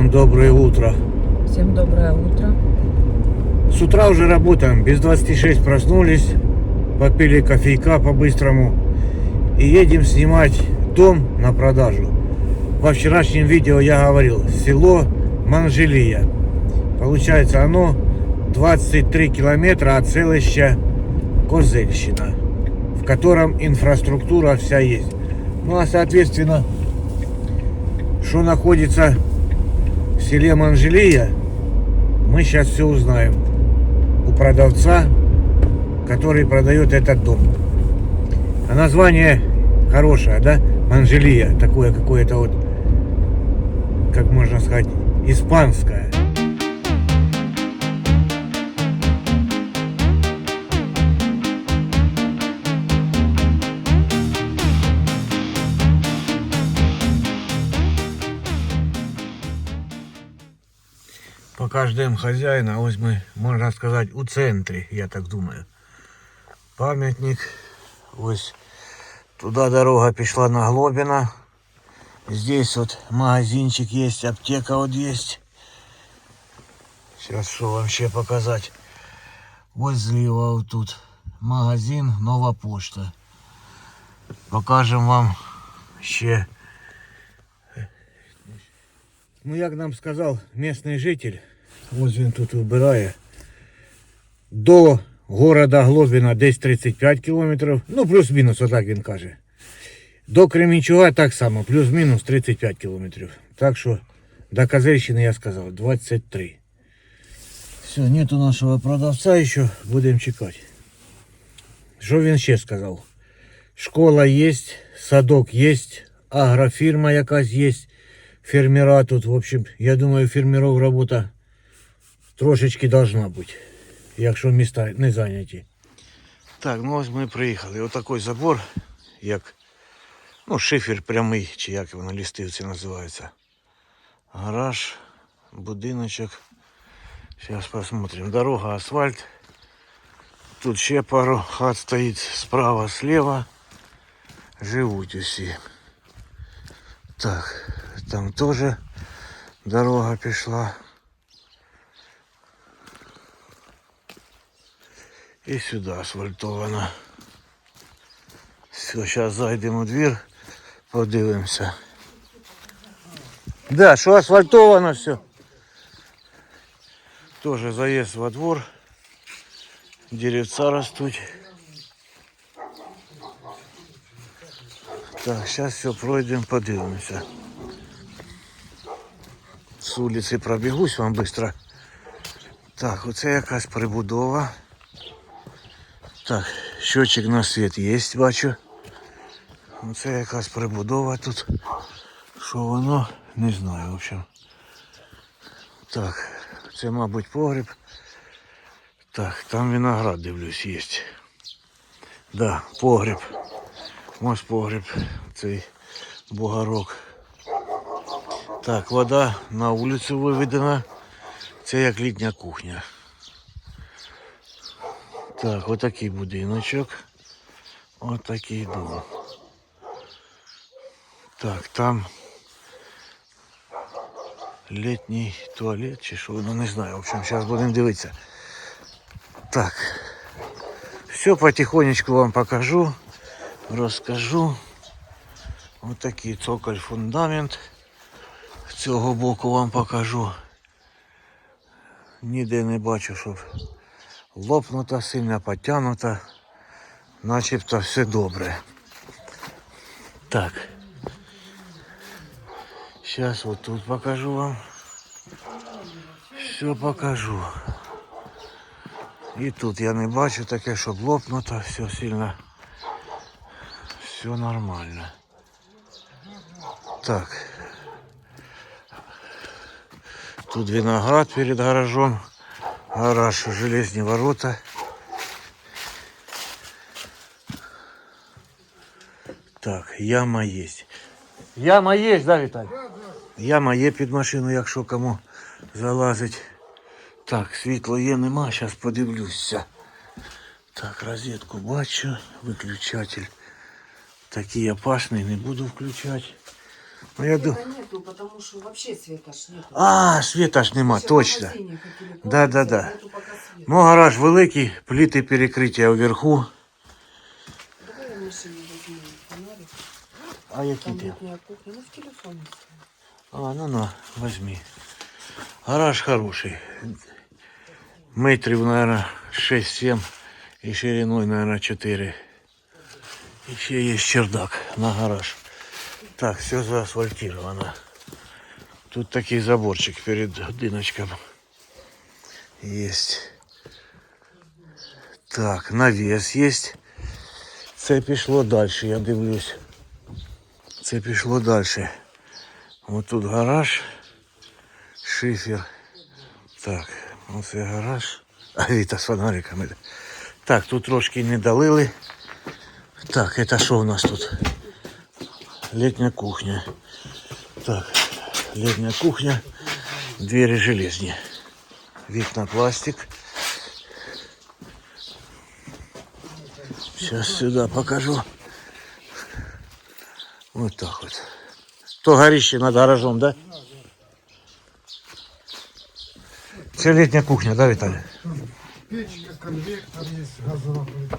доброе утро. Всем доброе утро. С утра уже работаем, без 26 проснулись, попили кофейка по-быстрому и едем снимать дом на продажу. Во вчерашнем видео я говорил, село Манжелия. Получается оно 23 километра от селища Козельщина, в котором инфраструктура вся есть. Ну а соответственно, что находится селе Манжелия, мы сейчас все узнаем у продавца, который продает этот дом. А название хорошее, да? Манжелия, такое какое-то вот, как можно сказать, испанское. ждем хозяина, ось мы, можно сказать, у центрі, я так думаю. Пам'ятник. Ось туда дорога пішла на Глобіна. Здесь вот магазинчик есть, аптека вот есть. Сейчас что вам ще показать. Ось зліва вот тут магазин, нова пошта. Покажем вам ще. Ну, як нам сказав місний житель, ось він тут вибирає. До города Глобіна десь 35 кілометрів. Ну, плюс-мінус, отак він каже. До Кременчуга так само, плюс-мінус 35 кілометрів. Так що до Козельщини я сказав 23. Все, нету нашого продавця ще, будемо чекати. Що він ще сказав? Школа є, садок є, агрофірма якась є фермера тут, в общем, я думаю, фермеров робота трошечки должна бути, якщо міста не зайняті. Так, ну ось ми приїхали. Отакий забор, як ну, шифер прямий, чи як воно лістивці називається. Гараж, будиночок. Зараз посмотрим. Дорога, асфальт. Тут ще пару хат стоїть справа, слева. Живуть усі. Так, там тоже дорога пішла. І сюди асфальтована. Все, зараз зайдемо у двір, подивимося. Да, що асфальтовано все. Тоже заезд во двор. Деревца растут. Так, зараз все пройдемо, подивимося. З вулиці пробігусь вам швидко. Так, оце якась прибудова. Так, щочик на світ є, бачу. Оце якась прибудова тут. Що воно, не знаю, в общем. Так, це, мабуть, погріб. Так, там виноград, дивлюсь, є. Да, погріб. Ось погріб, цей бугорок. Так, вода на вулицю виведена. Це як літня кухня. Так, отакий будиночок. Отакий дом. Так, там літній туалет чи що, ну не знаю. В общем, зараз будемо дивитися. Так. Все потихонечку вам покажу розкажу. Ось такий цоколь фундамент. Цього боку вам покажу. Ніде не бачу, щоб лопнута, сильно потягнута. Начебто все добре. Так. Зараз вот тут покажу вам. Все покажу. І тут я не бачу таке, щоб лопнуто, все сильно все нормально. Так. Тут виноград перед гаражом. Гараж, железные ворота. Так, яма есть. Яма есть, да, Віталій? Яма є під машину, якщо кому залазить. Так, світло є, нема, зараз подивлюся. Так, розетку бачу, виключатель. Такий опасний, не буду включати. Ну, я ду... Света нету, потому что вообще света ж нету. А, світа ж нема, Ще в точно. магазині хотіли Да, да, купити, да. нету поки света. Ну, гараж великий, пліти перекриття вверху. Давай я в машині візьму фонарик. А які Там ти? літня кухня. Ну, в телефоні. А, ну на, возьми. Гараж хороший. Метрів, наверное, 6-7 і шириною, наверное, 4. І ще є чердак на гараж. Так, все заасфальтировано. Тут такий заборчик перед будиночком. Есть. Так, навес есть. Це пішло далі, я дивлюсь. Це пішло далі. Ось тут гараж, шифер. Так, оце гараж. А Віта з фонариками. Так, тут трошки не долили. Так, это що у нас тут? Летня кухня. Так, летня кухня. Двери железні. Вікна пластик. Сейчас сюда покажу. Вот так вот. То горище над гаражом, да? Це літня кухня, да, Віталій? Печка, конвектор есть, газовая плита.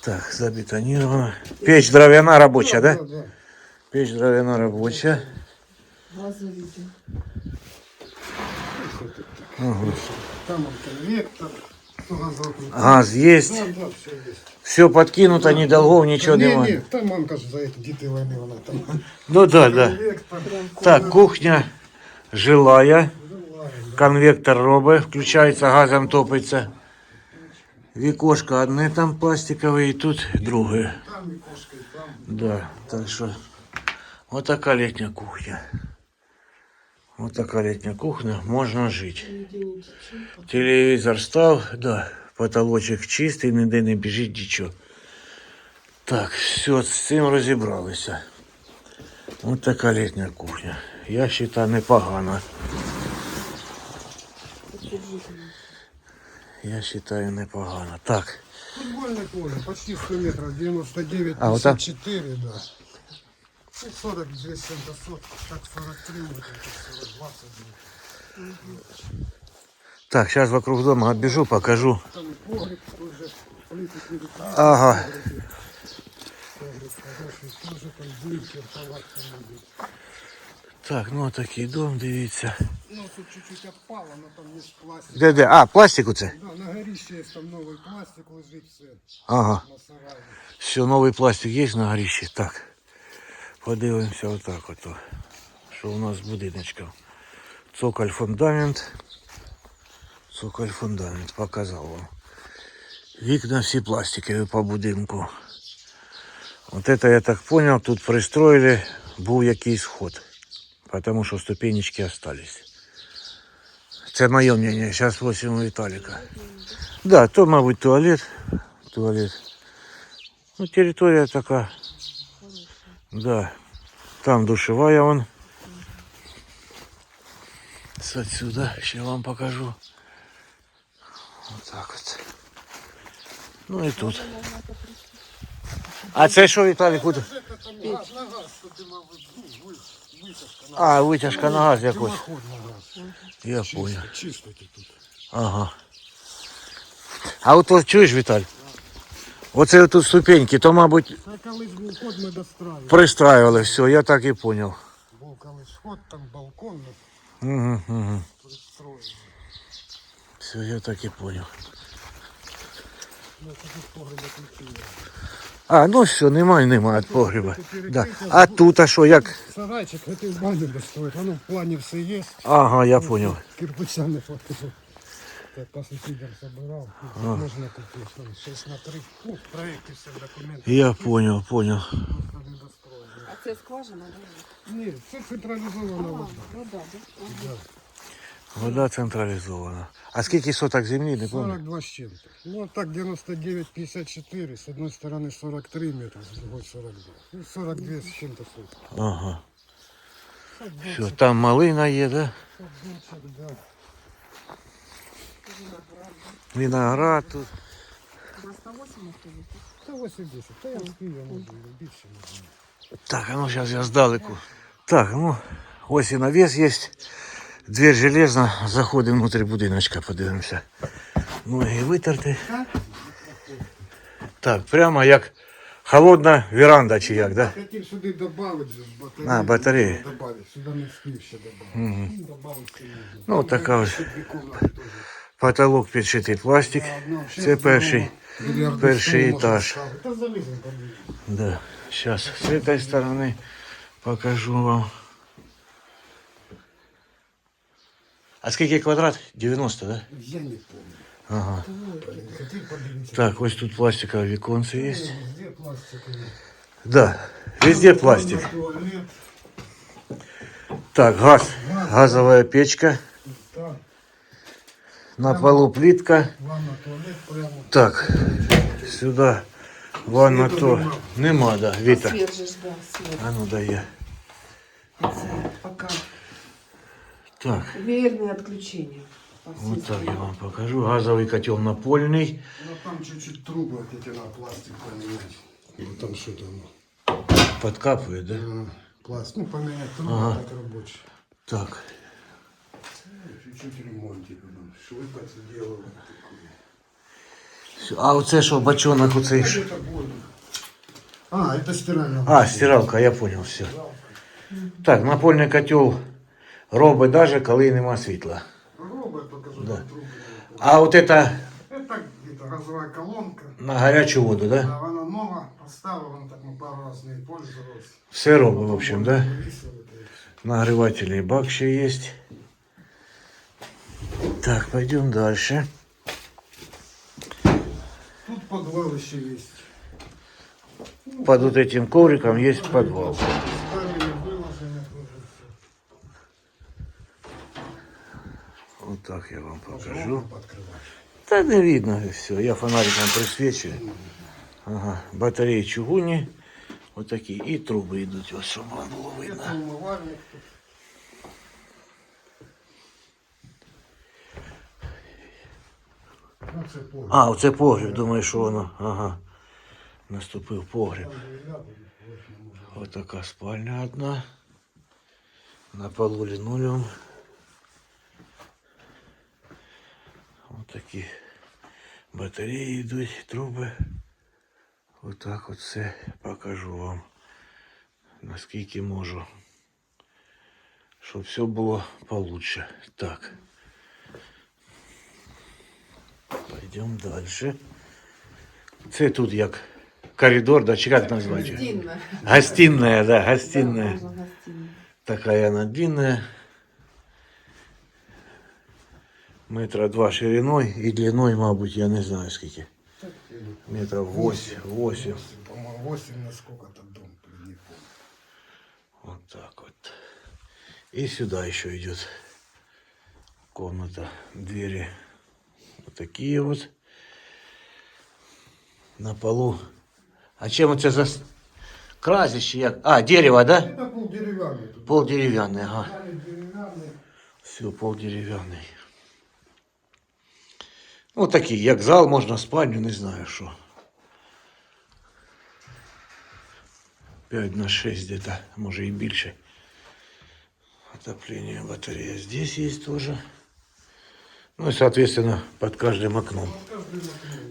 Так, забетонировано. Печь дровяна рабочая, да? Да, да. Печь дровяна рабочая. Газові. Там он конвектор, то газовая плита. Газ есть. Да, да, все есть. Все подкинуто, ни долгов, ничего не, нема. не, там мамка же за это діти войны, вона там. Ну да, да. Конвектор, Так, кухня жилая. Конвектор робить, включається, газом топиться. Вікошко одне там пластикове і тут друге. там и кошка, и там. Да, так що вот така літня кухня. Вот така літня кухня, можна жити. Ніде не тече. Телевізор став, да, потолочок чистий, ніде не біжить нічого. Так, все, з цим розібралися. Ось така літня кухня. Я вважаю, непогана. Я вважаю, непогано. Так, Футбольное поле, почти 100 метров, 99, А, вот так? 54, да. Ну, 40, 200 соток, так 43 метра, так 42 садили. так, зараз вокруг дома обіжу, покажу. Ага. Так, ну такий дом, дивіться. Ну, тут чуть-чуть отпало, но там есть пластик. Де де? А, пластик оце? Да, на горище есть там новый пластик лежит все Ага. на. Все, новий пластик є на горіщі. Так. Подивимося отак ото. Що у нас з будиночком. Цоколь фундамент. Цоколь фундамент показав вам. Вікна всі пластикові по будинку. От это я так понял, тут пристроили, був якийсь вход. Потому що ступенечки остались. Це моє мнение, зараз 8 у Віталіка. Да, то, мабуть, туалет. Туалет. Ну, территория такая. Да. Там душевая вон. С отсюда. Сейчас вам покажу. Вот так вот. Ну и тут. А це що, Віталік? Куди? Это там газ на газ, тут и, мабуть, ну, вы- вытяжка на А, витяжка на газ якось. дымоход на газ. Я Чисто, понял. чисто тут. Ага. А от ось чуєш, Віталь? Оце тут ступеньки, то, мабуть, Це колись був ход ми достраивали. пристраивали все, я так і понял. Був колись ход, там балкон Угу, угу. пристроєний. Все, я так і понял. Ну, це тут погреба ключі. А, ну все, немає, немає від погреба. Да. А тут, а що, як? Сарайчик, это в баню достроить. Воно в плані все є. Ага, я понял. Кирпича не хватило. Так, пасний фідер забирав. Можна купити. 6 на 3. Ну, в проєкті все документи. Я понял, понял. Просто не достроїли. А це скважина, да? Ні, це централізована вода. Ну да, да. Вода централізована. А скільки соток землі, не пам'ятаю? 42 с чем-то. Ну, а так 99,54. С одной стороны 43 метра, с другой 42. Ну, 42 с чем-то соток. Ага. Все, там малина є, да? Садочек, да. Виноград тут. На 108 автобус. 180. Та я спію, я можу, більше не знаю. Так, а ну сейчас я здалеку. Так, ну, ось і навіс є. Дверь железна, заходимо внутрі будиночка, подивимося. Ну Ноги витерти. Так, прямо як холодна веранда чи як, да? Хотів сюди додати батарею. А, батарею. Сюди не спів додати. Ну, ну така ось. Потолок підшитий пластик. Це перший, перший етаж. Да. Зараз з этой сторони покажу вам. А скільки квадрат? 90, да? Я не помню. Ага. Хотів подивитися. Так, ось тут пластикове віконце є. Везде пластикові. Да, везде пластик. Туалет. Так, газ. Газовая печка. Так, На полу плитка. ванна, туалет прямо. Так, сюда ванна то. Нема, да, Віта. Свет же ж, да, свет. А ну дає. Це пока. Так, по всем вот так я вам покажу. Газовый котел напольный. Ну там чуть-чуть трубы хотите на пластик поменять. Ну там что-то ну. Подкапывает, да? э, Пластик. Ну поменять трубы Ага. так рабочий. Так. Ну, Чуть-чуть ремонтик. Шлыпать делал. А оце що, бачонок оцей? що? А, это стиральная. А, стиралка, я понял, все. Так, напольний котел робить даже, коли нема світла. Робот покажу. Да. там трубы. А от это Это где-то газовая колонка. на гарячу воду, да? Да, она нова поставила, он так мы пару раз не пользовался. Все робить, в общем, да? Нагревательный бак ще есть. Так, пойдем дальше. Тут подвал еще есть. Под вот этим ковриком есть подвал. Ставили, выложено тоже всё. Вот так я вам покажу. Можно пооткрывать. Та не видно все. Я фонариком присвечу. Ага, батареї чугунні. Отакі. І труби йдуть, ось щоб вам було видно. Это умывальник тут. Ну, це погреб. А, оце погріб, думаю, що воно. Ага. Наступив погріб. Там дверя будуть, ось не може. Отака спальня одна. На полу лінолеум. Отакі батареї йдуть, труби. Отак от все покажу вам. Наскільки можу. Щоб все було получше. Так. Пойдем дальше. Це тут як коридор, да, чи як назвати? Гостиная. Гостиная, да, гостиная. Да, можно гостиная. Такая она длинная. Метра два шириной и длиной, мабуть, я не знаю скільки. Или Метров восемь, восемь. По-моему, 8 на сколько-то дом, не помню. Вот так вот. И сюда еще идет комната. Двери вот такие вот. На полу. А чем это за кразище? як? А, дерево, да? Это был деревянный. Пол деревянный, ага. Деревянный. Все, пол дерев'яний. Ну, такий, як зал, можна спальню, не знаю що. 5 на 6 где-то, може і більше. Отопление батарея здесь есть тоже. Ну и, соответственно, под каждым окном.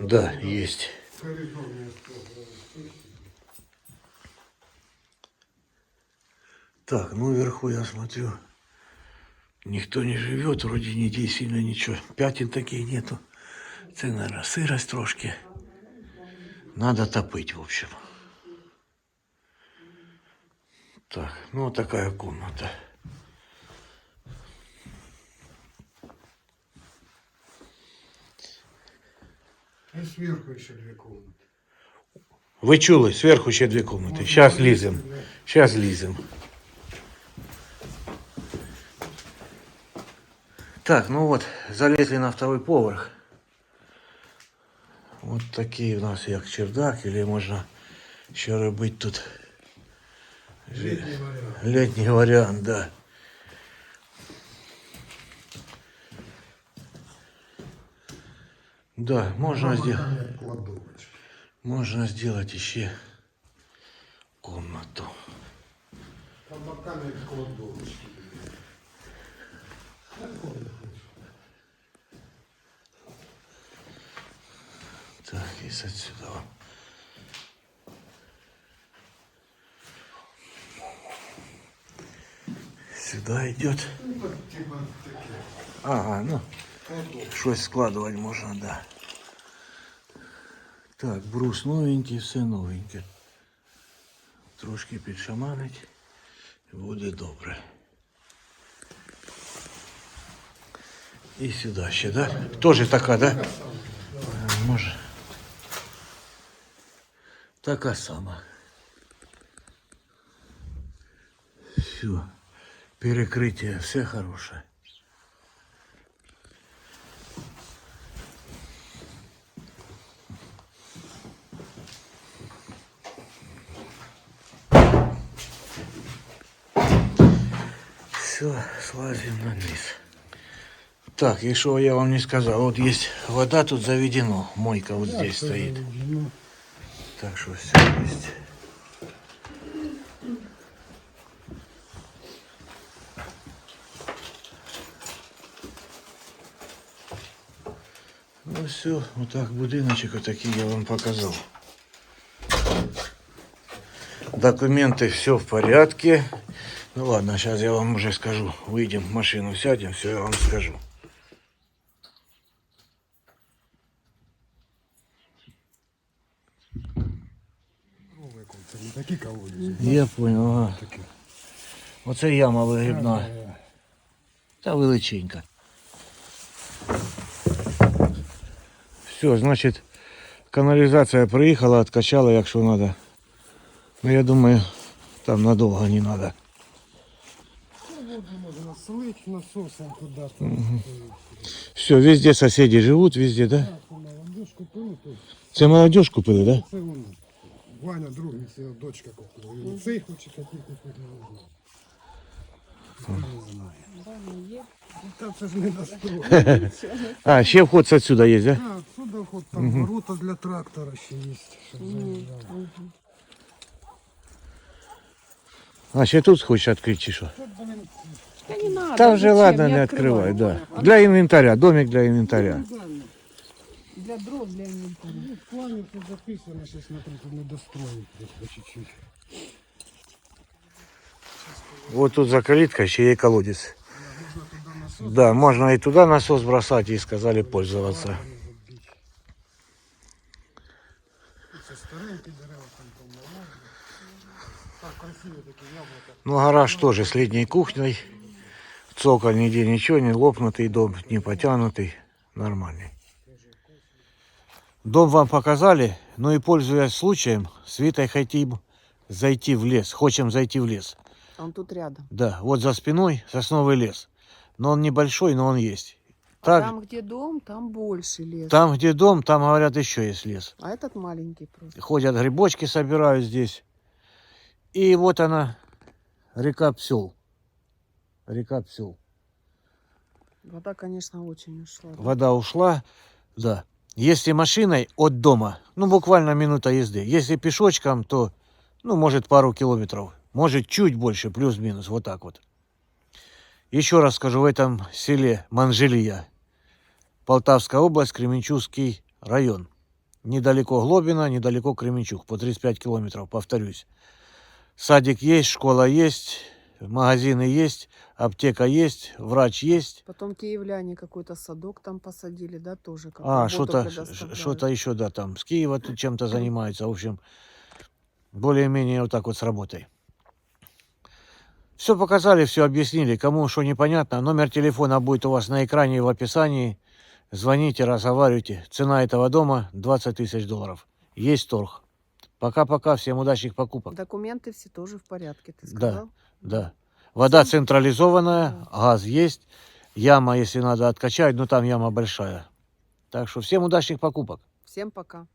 Да, есть. не. Так, ну вверху я смотрю, никто не живет, вроде нигде сильно ничего. Пятен таких нету. Це, наверное, сырость трошки. Надо топить, в общем. Так, ну вот такая комната. И сверху еще две комнаты. Ви чули, зверху ще дві комнати. Зараз лізем. Зараз лізем. Так, ну вот, залезли на второй поверх. Вот такий у нас як чердак, или можна ще робити тут Летний вариант. летній варіант, да. Да, можна, Там сделать, можна сделать еще комнату. боками як кладовочки. Так, и отсюда. Сюда идет. Ну, так, типа таке. Ага, ну, Кладовка. щось складувати можна, да. Так, брус новенький, все новеньке. Трошки підшаманить, і буде добре. І сюди ще, да? Тоже така, да? А, Може. Така сама. Все. Перекрытие, все хорошее. Все, слазим на низ. Так, и что я вам не сказал, вот есть вода тут заведено, мойка вот здесь Це стоит. ну, Так что все есть. Ну все, вот так будиночек вот такие я вам показал. Документы все в порядке. Ну ладно, сейчас я вам уже скажу. Выйдем в машину, сядем, все я вам скажу. ровик, це не такі колодязі. Я понял. Ага. Такі. Оце яма вигрібна. Е, Та величенька. Все, значить, каналізація приїхала, откачала, якщо треба. Ну я думаю, там надовго не треба. ну, Воду можна слить насосом куди-то. Все, везде соседи живут, везде, да? Так, молодежь купили тут. Це молодежь купили, да? Це вон, Ваня, друг, це дочка купила. Він цей хоче такий купити не знаю. Не знаю. Ну, Та це ж не настроє. А, ще вход отсюда є, да? А, отсюда вход, там ворота для трактора ще є. Щоб заїжджали. А, ще тут хочеш відкрити чи що? Тут, блин, Да не надо. Та вже зачем? ладно, не открывай. відкривай, да. Для інвентаря, домик для інвентаря. реально. Для дров, для инвентаря. Ну, в плані тут записано, що смотри, тут не достроїть просто чуть-чуть. Вот тут за калиткой ще є колодец. Можна туди насос Да, можно и туда насос бросать, и сказали пользоваться. забити. Це старенькі дерева там помолоді. Так, красиві такі яблука. Ну, гараж тоже с летней кухней. Цоколь нигде ничего, не лопнутый дом, не потянутый. Нормальный. Дом вам показали, ну и пользуясь случаем, с Витой хотим зайти в лес. Хочем зайти в лес. Он тут рядом. Да, вот за спиной сосновый лес. Но он небольшой, но он есть. А Так, там, где дом, там больше лес. там, где дом, там, говорят, еще есть лес. А этот маленький просто. Ходят грибочки, собирают здесь. И вот она, река Псел. Река Псел. Вода, конечно, очень ушла. да. Вода ушла, да. Если машиной от дома, ну буквально минута езды. Если пешочком, то, ну, может, пару километров. Может, чуть больше, плюс-минус, вот так вот. Еще раз скажу, в этом селе Манжелия, Полтавская область, Кременчугский район. Недалеко Глобина, недалеко Кременчуг, по 35 километров, повторюсь. Садик есть, школа есть, магазины есть, аптека есть, врач есть. Потом киевляне какой-то садок там посадили, да, тоже. Как А, что-то, что-то еще, да, там с Киева тут чем-то занимаются. В общем, более-менее вот так вот с работой. Все показали, все объяснили. Кому что непонятно, номер телефона будет у вас на экране и в описании. Звоните, разговаривайте. Цена этого дома 20 тысяч долларов. Есть торг. Пока-пока, всем удачных покупок. Документы все тоже в порядке, ты Да. Да. Вода централизованная, газ есть. Яма, если надо откачать, но там яма большая. Так что всем удачных покупок. Всем пока.